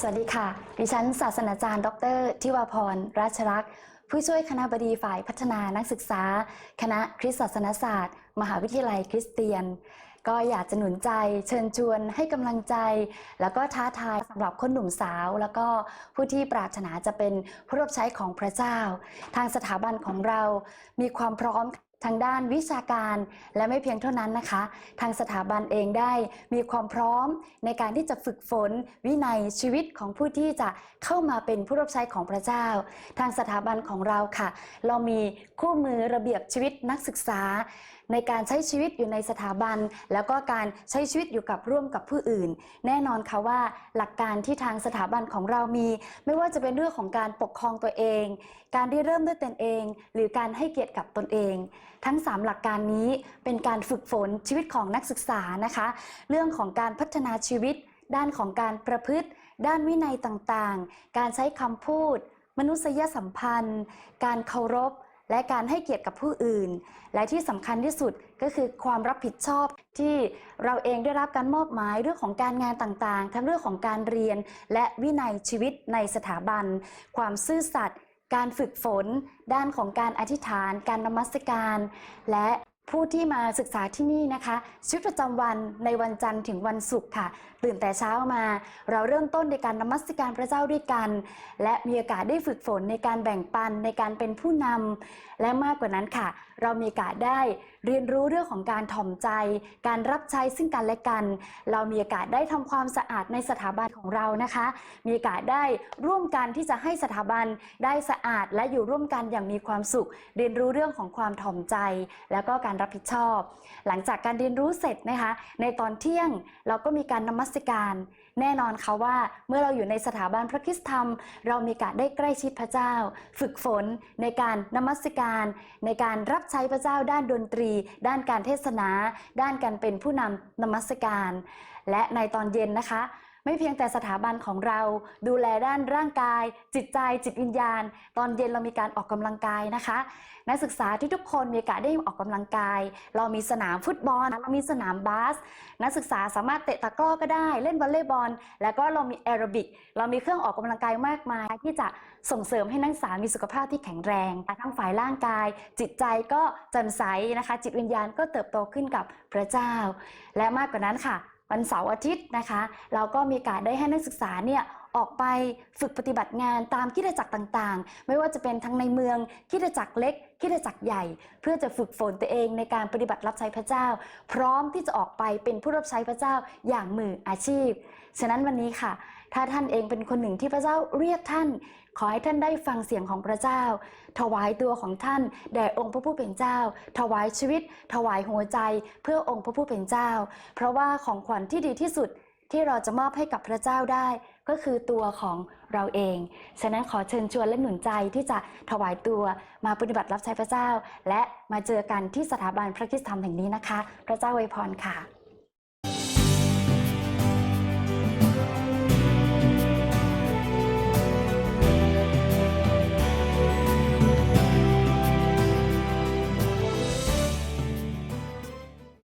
สวัสดีค่ะ ดิฉันศาสนาจารย์ ดรทิวาพร ราชรักษ์ ผู้ช่วยคณะบดีฝ่ายพัฒนานักศึกษา คณะคริสตศาสนศาสตร์ มหาวิทยาลัยคริสเตียน ก็อยากจะหนุนใจเชิญชวนให้กำลังใจ แล้วก็ท้าทายสำหรับคนหนุ่มสาว แล้วก็ผู้ที่ปรารถนาจะเป็นผู้รับใช้ของพระเจ้า ทางสถาบันของเรามีความพร้อม ทางด้านวิชาการและไม่เพียงเท่านั้นนะคะ ทางสถาบันเองได้มีความพร้อมในการที่จะฝึกฝนวินัยชีวิตของผู้ที่จะเข้ามาเป็นผู้รับใช้ของพระเจ้า ทางสถาบันของเราค่ะ เรามีคู่มือระเบียบชีวิตนักศึกษา ในการใช้ชีวิตอยู่ในสถาบัน แล้วก็การใช้ชีวิตอยู่กับร่วมกับผู้อื่น แน่นอนค่ะว่าหลักการที่ทางสถาบันของเรามี ไม่ว่าจะเป็นเรื่องของการปกครองตัวเอง การได้เริ่มด้วยตนเอง หรือการให้เกียรติกับตนเอง ทั้ง 3 หลักการนี้เป็นการฝึกฝนชีวิตของนักศึกษานะคะ เรื่องของการพัฒนาชีวิต ด้านของการประพฤติ ด้านวินัยต่างๆ การใช้คำพูด มนุษยสัมพันธ์ การเคารพ และการให้เกียรติกับผู้อื่น และที่สำคัญที่สุดก็คือความรับผิดชอบที่เราเองได้รับการมอบหมายเรื่องของการงานต่างๆ ทั้งเรื่องของการเรียน และวินัยชีวิตในสถาบัน ความซื่อสัตย์การฝึกฝน ด้านของการอธิษฐาน การนมัสการ และ ผู้ที่มาศึกษาที่นี่นะคะชีวิตประจำวันในวันจันทร์ถึงวันศุกร์ค่ะ ตื่นแต่เช้ามา เราเริ่มต้นในการนมัสการพระเจ้าด้วยกัน และมีโอกาสได้ฝึกฝนในการแบ่งปันในการเป็นผู้นำและมากกว่านั้นค่ะ เรามีโอกาสได้เรียนรู้เรื่องของการถ่อมใจ การรับใช้ซึ่งกันและกัน เรามีโอกาสได้ทำความสะอาดในสถาบันของเรานะคะ มีโอกาสได้ร่วมกันที่จะให้สถาบันได้สะอาด และอยู่ร่วมกันอย่างมีความสุข เรียนรู้เรื่องของความถ่อมใจ แล้วก็การรับผิดชอบ หลังจากการเรียนรู้เสร็จนะคะ ในตอนเที่ยงเราก็มีการนมัสการ แน่นอนค่ะว่าเมื่อเราอยู่ในสถาบันพระคริสตธรรม เรามีโอกาสได้ใกล้ชิดพระเจ้า ฝึกฝนในการนมัสการ ในการรับใช้พระเจ้าด้านดนตรี ด้านการเทศนา ด้านการเป็นผู้นำนมัสการ และในตอนเย็นนะคะ ไม่เพียงแต่สถาบันของเราดูแลด้านร่างกาย จิตใจจิตวิญญาณ ตอนเย็นเรามีการออกกำลังกายนะคะ นักศึกษาที่ทุกคนมีโอกาสได้ออกกำลังกาย เรามีสนามฟุตบอลเรามีสนามบาสนักศึกษาสามารถเตะตะกร้อก็ได้ เล่นวอลเลย์บอล แล้วก็เรามีแอโรบิกเรามีเครื่องออกกำลังกายมากมาย ที่จะส่งเสริมให้นักศึกษามีสุขภาพที่แข็งแรงทั้งฝ่ายร่างกาย จิตใจก็แจ่มใสนะคะ จิตวิญญาณก็เติบโตขึ้นกับพระเจ้า และมากกว่านั้นค่ะ วันเสาร์อาทิตย์นะคะ เราก็มีการได้ให้นักศึกษาเนี่ยออกไปฝึกปฏิบัติงานตามคริดจักรต่างๆ ไม่ว่าจะเป็นทั้งในเมืองคริดจักรเล็กคริดจักรใหญ่ เพื่อจะฝึกฝนตัวเองในการปฏิบัติรับใช้พระเจ้า พร้อมที่จะออกไปเป็นผู้รับใช้พระเจ้าอย่างมืออาชีพ ฉะนั้นวันนี้ค่ะ ถ้าท่านเองเป็นคนหนึ่งที่พระเจ้าเรียกท่าน ขอให้ท่านได้ฟังเสียงของพระเจ้า ถวายตัวของท่านแด่องค์พระผู้เป็นเจ้า ถวายชีวิต ถวายหัวใจเพื่อองค์พระผู้เป็นเจ้า เพราะว่าของขวัญที่ดีที่สุดที่เราจะมอบให้กับพระเจ้าได้ ก็คือตัวของเราเอง ฉะนั้นขอเชิญชวนและหนุนใจที่จะถวายตัวมาปฏิบัติรับใช้พระเจ้า และมาเจอกันที่สถาบันพระคิสธรรมแห่งนี้นะคะ พระเจ้าอวยพรค่ะ